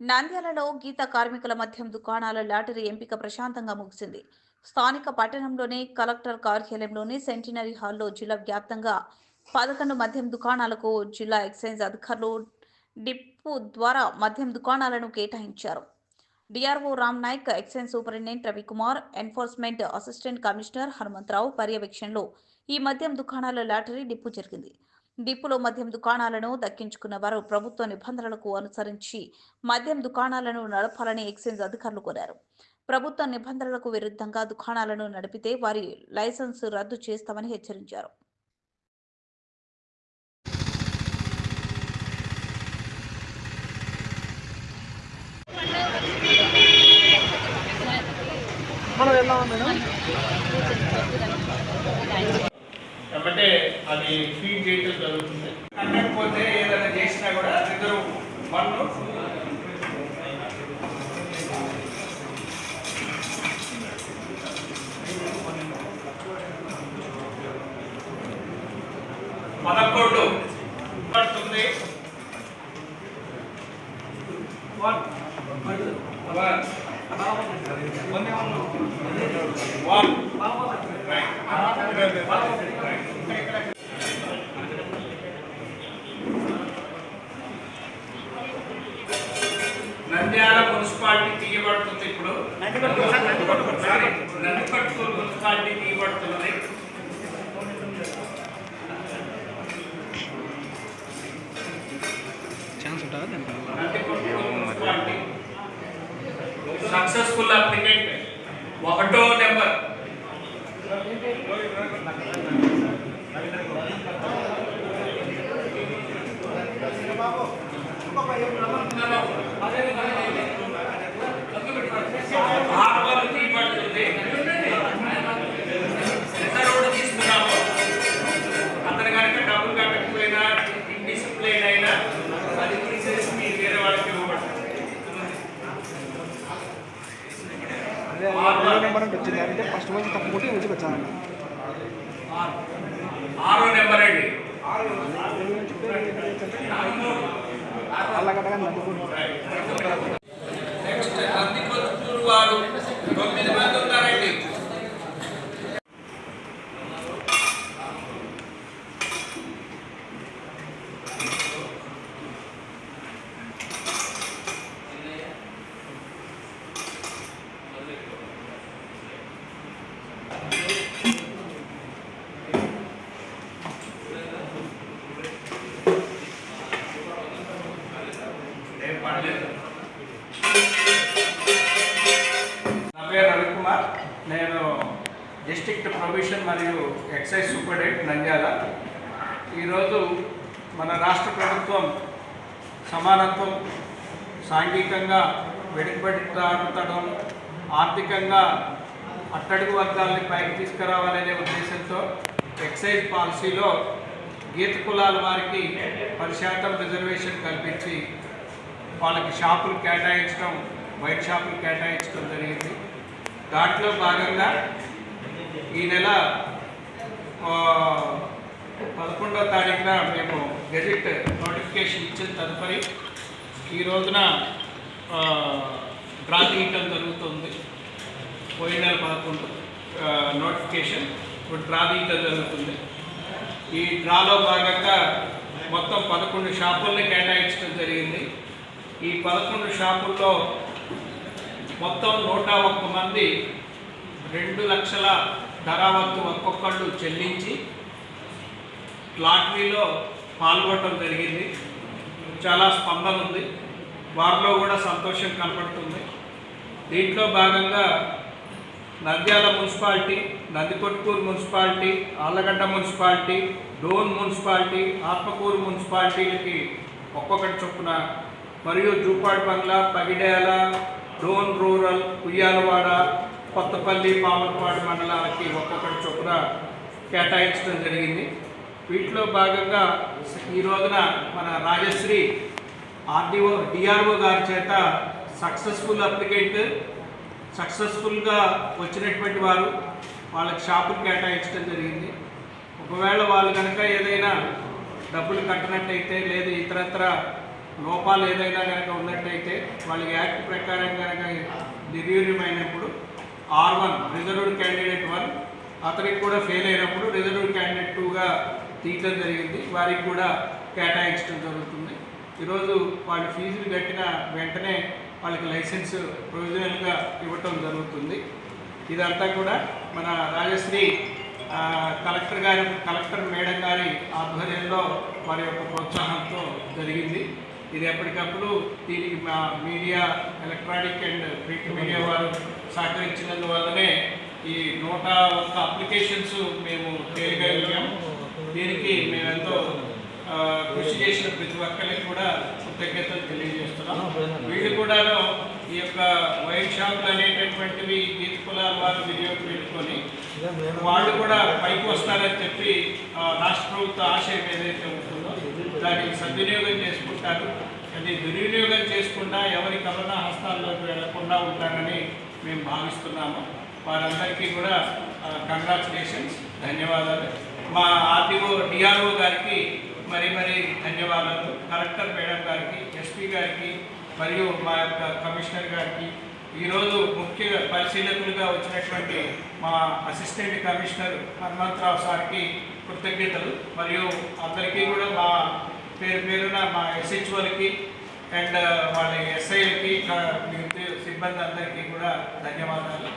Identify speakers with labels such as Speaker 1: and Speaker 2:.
Speaker 1: నంద్యాలలో గీత కార్మికుల మధ్యం దుకాణాల లాటరీ ఎంపిక ప్రశాంతంగా ముగిసింది. స్థానిక పట్టణంలోని కలెక్టర్ కార్యాలయంలోని సెంటినరీ హాల్లో జిల్లా వ్యాప్తంగా పదకొండు మద్యం దుకాణాలకు జిల్లా ఎక్సైజ్ అధికారులు డిప్పు ద్వారా మద్యం దుకాణాలను కేటాయించారు. DRO Ram Nayak excise superintendent Ravikumar enforcement assistant commissioner Hanumantharao పర్యవేక్షణలో ఈ మద్యం దుకాణాల లాటరీ డిప్పు జరిగింది. డిపోలో మద్యం దుకాణాలను దక్కించుకున్న వారు ప్రభుత్వ నిబంధనలకు అనుసరించి మద్యం దుకాణాలను నడపాలని ఎక్సైజ్ అధికారులు కోరారు. ప్రభుత్వ నిబంధనలకు విరుద్ధంగా దుకాణాలను నడిపితే వారి లైసెన్స్ రద్దు చేస్తామని హెచ్చరించారు.
Speaker 2: మనం వెళ్దామా మేడం?
Speaker 3: కాబట్టి అది ఫీడ్ చేయటం జరుగుతుంది. కట్టకపోతే ఏదైనా చేసినా కూడా ఇద్దరు వన్. పదకొండు. పడుతుంది. One. One. One. Nandyal municipality తీయబడుతుంది ఇప్పుడు. నందికొట్కూరు మున్సిపాలిటీ తీయబడుతున్నది. సక్సెస్ఫుల్ అప్లికెంట్ ఒకటో నెంబర్. Thank
Speaker 2: you. ఏడో నెంబర్ అంటే వచ్చింది. అంటే ఫస్ట్ మంచి తప్పుకుంటే మంచిగా వచ్చాను
Speaker 3: ఆరో నెంబర్ అండి.
Speaker 2: అల్లగడ్డగా నడుపుకుంటు
Speaker 3: నా పేరు రవికుమార్. నేను డిస్ట్రిక్ట్ ప్రొవిషన్ మరియు ఎక్సైజ్ సూపరింటెండెంట్ నంద్యాల. ఈరోజు మన రాష్ట్ర ప్రభుత్వం సమానత్వం సాంఘికంగా వెనుకబడితడం ఆర్థికంగా అట్టడుగు వర్గాలని పైకి తీసుకురావాలనే ఉద్దేశంతో ఎక్సైజ్ పాలసీలో గీత కులాల వారికి పది శాతం రిజర్వేషన్ కల్పించి వాళ్ళకి షాపులు కేటాయించడం వైట్ షాపులు కేటాయించడం జరిగింది. దాంట్లో భాగంగా ఈ నెల పదకొండవ తారీఖున మేము గెజిట్ నోటిఫికేషన్ ఇచ్చిన తదుపరి ఈ రోజున డ్రా తీయటం జరుగుతుంది. పోయిన నెల పదకొండు నోటిఫికేషన్ ఇప్పుడు డ్రా తీయటం జరుగుతుంది. ఈ డ్రాలో భాగంగా మొత్తం పదకొండు షాపుల్ని కేటాయించడం జరిగింది. ఈ పదకొండు షాపుల్లో మొత్తం నూట ఒక్క మంది రెండు లక్షల ధరావత్తు ఒక్కొక్కళ్ళు చెల్లించి లాటరీలో పాల్గొనడం జరిగింది. చాలా స్పందన ఉంది. వారిలో కూడా సంతోషం కనపడుతుంది. దీంట్లో భాగంగా Nandyal municipality Nandikotkur municipality Allagadda municipality Dhone municipality Atmakur మున్సిపాలిటీలకి ఒక్కొక్కటి చొప్పున మరియు జూపాడ్ బంగ్లా పగిడేల డోన్ రూరల్ ఉయ్యాలవాడ కొత్తపల్లి పామలపాడు మండలాలకి ఒక్కొక్కటి చొప్పున కేటాయించడం జరిగింది. వీటిలో భాగంగా ఈ రోజున మన రాజశ్రీ ఆర్డీఓ డిఆర్ఓ గారి చేత సక్సెస్ఫుల్ అప్లికెంట్ సక్సెస్ఫుల్గా వచ్చినటువంటి వారు వాళ్ళకి షాపులు కేటాయించడం జరిగింది. ఒకవేళ వాళ్ళు కనుక ఏదైనా డబ్బులు కట్టినట్టయితే లేదు ఇతరత్ర లోపాలు ఏదైనా కనుక ఉన్నట్టయితే వాళ్ళకి యాక్ట్ ప్రకారం కనుక నిర్వీర్యం అయినప్పుడు R one reserved candidate one అతనికి కూడా ఫెయిల్ అయినప్పుడు రిజర్వ్డ్ క్యాండిడేట్ టూగా తీయటం జరిగింది. వారికి కూడా కేటాయించడం జరుగుతుంది. ఈరోజు వాళ్ళ ఫీజులు కట్టిన వెంటనే వాళ్ళకి లైసెన్స్ ప్రొవిజనల్గా ఇవ్వటం జరుగుతుంది. ఇదంతా కూడా మన రాజశ్రీ కలెక్టర్ గారి కలెక్టర్ మేడం గారి ఆధ్వర్యంలో వారి యొక్క ప్రోత్సాహంతో జరిగింది. ఇది ఎప్పటికప్పుడు దీనికి మా media electronic and print media వారు సహకరించినందువల్లనే ఈ నూట ఒక్క అప్లికేషన్స్ మేము చేయగలిగాం దీనికి మేమెంతో కృషి చేసిన ప్రతి ఒక్కరికి కూడా కృతజ్ఞతలు తెలియజేస్తున్నాం. వీళ్ళు కూడాను ఈ యొక్క వైన్ షాపులు అనేటటువంటివి గీత కులాల వారు వినియోగించుకొని వాళ్ళు కూడా పైకి వస్తారని చెప్పి రాష్ట్ర ప్రభుత్వ ఆశయం ఏదైతే ఉంటుందో దాన్ని సద్వినియోగం చేసుకుంటారు. అది దుర్వినియోగం చేసుకుండా ఎవరి కరోనా హస్తాల్లోకి వెళ్ళకుండా ఉంటారని మేము భావిస్తున్నాము. వారందరికీ కూడా కంగ్రాచులేషన్స్ ధన్యవాదాలు. మా ఆర్టీఓ డిఆర్ఓ గారికి మరి మరి ధన్యవాదాలు. కలెక్టర్ మేడం గారికి ఎస్పీ గారికి మరియు మా యొక్క కమిషనర్ గారికి ఈరోజు ముఖ్య పరిశీలకులుగా వచ్చినటువంటి మా అసిస్టెంట్ కమిషనర్ హనుమంతరావు సార్కి కృతజ్ఞతలు. మరియు అందరికీ కూడా మా పేరు పేరున మా ఎస్హెచ్ఓలకి అండ్ వాళ్ళ ఎస్ఐలకి సిబ్బంది అందరికీ కూడా ధన్యవాదాలు.